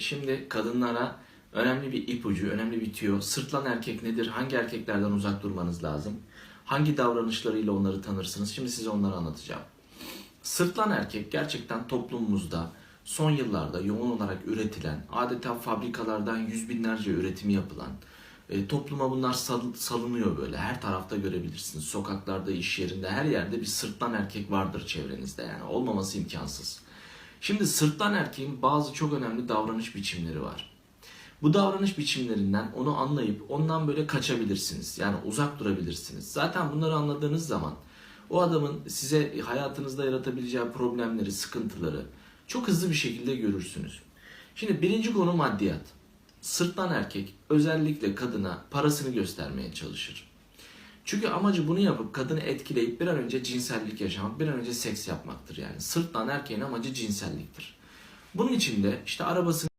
şimdi kadınlara önemli bir ipucu, önemli bir tüyo. Sırtlan erkek nedir? Hangi erkeklerden uzak durmanız lazım? Hangi davranışlarıyla onları tanırsınız? Şimdi size onları anlatacağım. Sırtlan erkek gerçekten toplumumuzda son yıllarda yoğun olarak üretilen, adeta fabrikalardan yüz binlerce üretimi yapılan, e, topluma bunlar sal- salınıyor böyle. Her tarafta görebilirsiniz. Sokaklarda, iş yerinde, her yerde bir sırtlan erkek vardır çevrenizde yani. Olmaması imkansız. Şimdi sırtlan erkeğin bazı çok önemli davranış biçimleri var. Bu davranış biçimlerinden onu anlayıp ondan böyle kaçabilirsiniz. Yani uzak durabilirsiniz. Zaten bunları anladığınız zaman o adamın size hayatınızda yaratabileceği problemleri, sıkıntıları çok hızlı bir şekilde görürsünüz. Şimdi birinci konu maddiyat. Sırtlan erkek özellikle kadına parasını göstermeye çalışır. Çünkü amacı bunu yapıp kadını etkileyip bir an önce cinsellik yaşamak, bir an önce seks yapmaktır yani. Sırtlan erkeğin amacı cinselliktir. Bunun için de işte arabasını